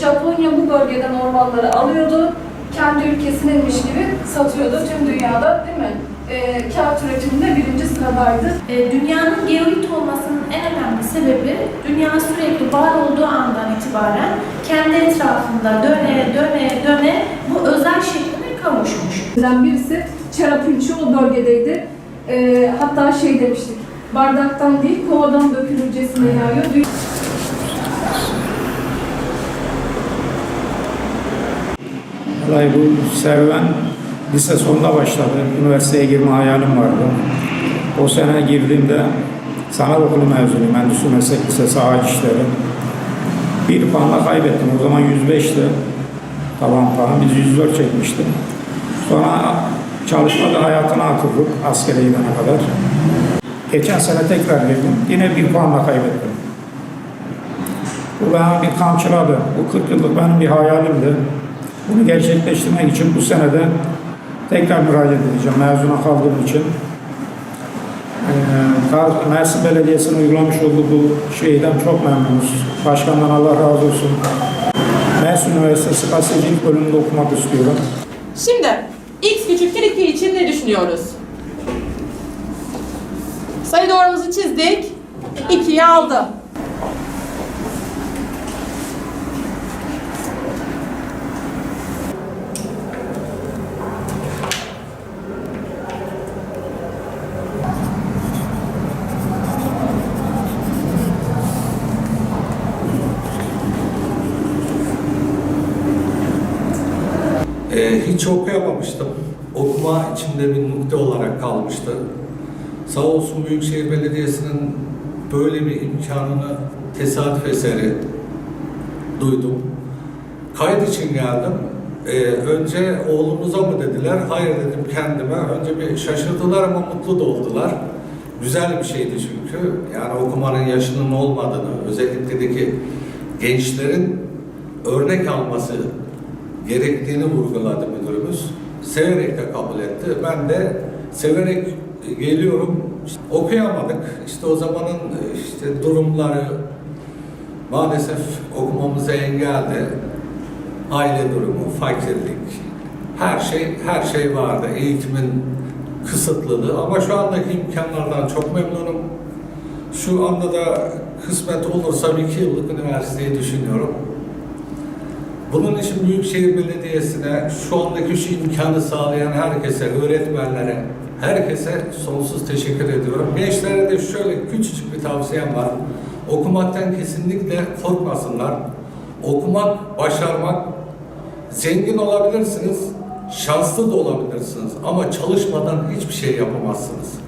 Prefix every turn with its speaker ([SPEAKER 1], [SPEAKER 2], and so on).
[SPEAKER 1] Japonya bu bölgeden ormanları alıyordu. Kendi ülkesininmiş gibi satıyordu tüm dünyada değil mi? Ee, kağıt üretiminde birinci sıradaydı.
[SPEAKER 2] E, Dünyanın geolit olmasının en önemli sebebi dünya sürekli var olduğu andan itibaren kendi etrafında döne döne döne bu özel şekline kavuşmuş.
[SPEAKER 1] Bizden birisi Çarapınçı o bölgedeydi. Ee, hatta şey demiştik, bardaktan değil kovadan dökülürcesine yağıyor.
[SPEAKER 3] Bu serüven lise sonunda başladı. Üniversiteye girme hayalim vardı. O sene girdiğimde sanat okulu mezunuyum. Endüstri Meslek Lisesi Ağaç İşleri. Bir puanla kaybettim. O zaman 105'ti. Taban puan. Biz 104 çekmiştik. Sonra çalışmada hayatına atıldık askere gidene kadar. Geçen sene tekrar girdim. Yine bir puanla kaybettim. Bu bana bir kamçıladı. Bu 40 yıllık benim bir hayalimdi. Bunu gerçekleştirmek için bu senede tekrar müracaat edeceğim mezuna kaldığım için. Ee, Mersin Belediyesi'nin uygulamış olduğu bu şeyden çok memnunuz. Başkandan Allah razı olsun. Mersin Üniversitesi gazetecilik bölümünde okumak istiyorum.
[SPEAKER 4] Şimdi x küçüktür 2 için ne düşünüyoruz? Sayı doğrumuzu çizdik. 2'yi aldı.
[SPEAKER 5] Ee, hiç okuyamamıştım. Okuma içimde bir nokta olarak kalmıştı. Sağ olsun Büyükşehir Belediyesi'nin böyle bir imkanını tesadüf eseri duydum. Kayıt için geldim. Ee, önce oğlumuza mı dediler? Hayır dedim kendime. Önce bir şaşırdılar ama mutlu da oldular. Güzel bir şeydi çünkü. Yani okumanın yaşının olmadığını, özellikle de ki gençlerin örnek alması gerektiğini vurguladı müdürümüz. Severek de kabul etti. Ben de severek geliyorum. İşte okuyamadık. İşte o zamanın işte durumları maalesef okumamıza engeldi. Aile durumu, fakirlik, her şey her şey vardı. Eğitimin kısıtlılığı ama şu andaki imkanlardan çok memnunum. Şu anda da kısmet olursa bir iki yıllık üniversiteyi düşünüyorum. Bunun için Büyükşehir Belediyesi'ne, şu andaki şu imkanı sağlayan herkese, öğretmenlere, herkese sonsuz teşekkür ediyorum. Gençlere de şöyle küçücük bir tavsiyem var. Okumaktan kesinlikle korkmasınlar. Okumak, başarmak, zengin olabilirsiniz, şanslı da olabilirsiniz ama çalışmadan hiçbir şey yapamazsınız.